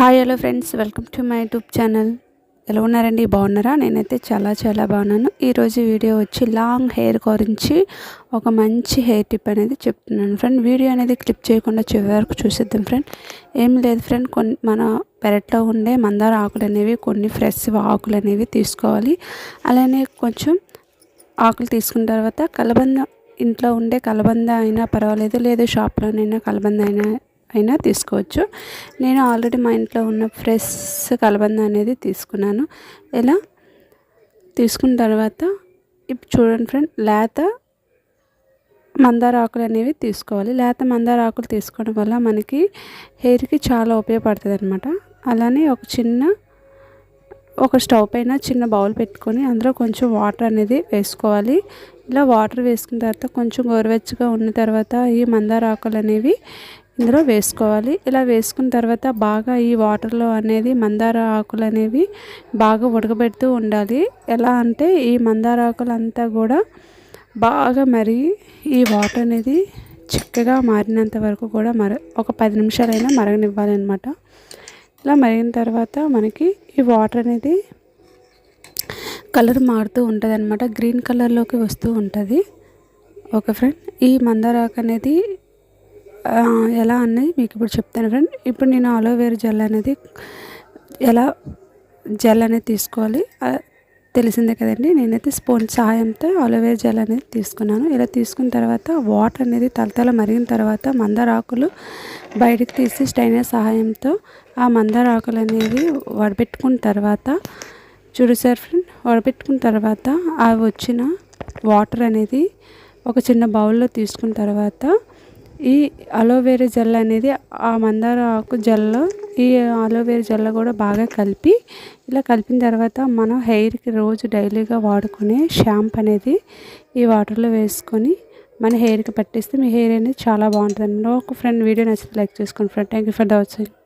Hi hello friends welcome to my YouTube channel ఎలా ఉన్నారండి? బాగున్నారా? నేనైతే చాలా చాలా బాగున్నాను. ఈరోజు వీడియో వచ్చి లాంగ్ హెయిర్ గురించి ఒక మంచి హెయిర్ టిప్ అనేది చెప్తున్నాను ఫ్రెండ్ వీడియో అనేది క్లిప్ చేయకుండా చివరి వరకు చూసేద్దాం ఫ్రెండ్ ఏం లేదు ఫ్రెండ్ కొన్ని మన పెరట్లో ఉండే మందార ఆకులు అనేవి కొన్ని ఫ్రెష్ ఆకులు అనేవి తీసుకోవాలి. అలానే కొంచెం ఆకులు తీసుకున్న తర్వాత కలబంద ఇంట్లో ఉండే కలబంద అయినా పర్వాలేదు. లేదు షాప్లోనైనా కలబంద అయినా అయినా తీసుకోవచ్చు. నేను ఆల్రెడీ మా ఇంట్లో ఉన్న ఫ్రెష్ కలబంద అనేది తీసుకున్నాను. ఇలా తీసుకున్న తర్వాత ఇప్పుడు చూడండి ఫ్రెండ్ లేత మందార ఆకులు అనేవి తీసుకోవాలి. లేత మందార ఆకులు తీసుకోవడం వల్ల మనకి హెయిర్కి చాలా ఉపయోగపడుతుంది అనమాట అలానే ఒక చిన్న ఒక స్టవ్ పైన చిన్న బౌల్ పెట్టుకొని అందులో కొంచెం వాటర్ అనేది వేసుకోవాలి. ఇలా వాటర్ వేసుకున్న తర్వాత కొంచెం గోరువెచ్చగా ఉన్న తర్వాత ఈ మందార ఆకులు అనేవి ఇందులో వేసుకోవాలి. ఇలా వేసుకున్న తర్వాత బాగా ఈ వాటర్లో అనేది మందార ఆకులు అనేవి బాగా ఉడకబెడుతూ ఉండాలి. ఎలా అంటే ఈ మందార ఆకులు అంతా కూడా బాగా మరి ఈ వాటర్ అనేది చిక్కగా మారినంత వరకు కూడా మర ఒక పది నిమిషాలైనా మరగనివ్వాలి అనమాట ఇలా మరిగిన తర్వాత మనకి ఈ వాటర్ అనేది కలర్ మారుతూ ఉంటుంది అనమాట గ్రీన్ కలర్లోకి వస్తూ ఉంటుంది. Okay friend? ఈ మందారాకు అనేది ఎలా అనేది మీకు ఇప్పుడు చెప్తాను ఫ్రెండ్. ఇప్పుడు నేను అలోవేరా జెల్ అనేది ఎలా జెల్ అనేది తీసుకోవాలి? తెలిసిందే కదండి. నేనైతే స్పూన్ సహాయంతో అలోవేరా జెల్ అనేది తీసుకున్నాను. ఇలా తీసుకున్న తర్వాత వాటర్ అనేది తలతల మరిగిన తర్వాత మందార ఆకులు బయటకు తీసి స్టైనర్ సహాయంతో ఆ మందార ఆకులు అనేవి వడబెట్టుకున్న తర్వాత చూడు సార్ ఫ్రెండ్ వడబెట్టుకున్న తర్వాత అవి వచ్చిన వాటర్ అనేది ఒక చిన్న బౌల్లో తీసుకున్న తర్వాత ఈ అలోవేరా జెల్ అనేది ఆ మందార ఆకు జెల్లో ఈ అలోవేరా జెల్ కూడా బాగా కలిపి ఇలా కలిపిన తర్వాత మనం హెయిర్కి రోజు డైలీగా వాడుకునే షాంప్ అనేది ఈ వాటర్లో వేసుకొని మన హెయిర్కి పట్టిస్తే మీ హెయిర్ అనేది చాలా బాగుంటుంది ఒక ఫ్రెండ్ వీడియో నచ్చితే లైక్ చేసుకోండి friend thank you for the watching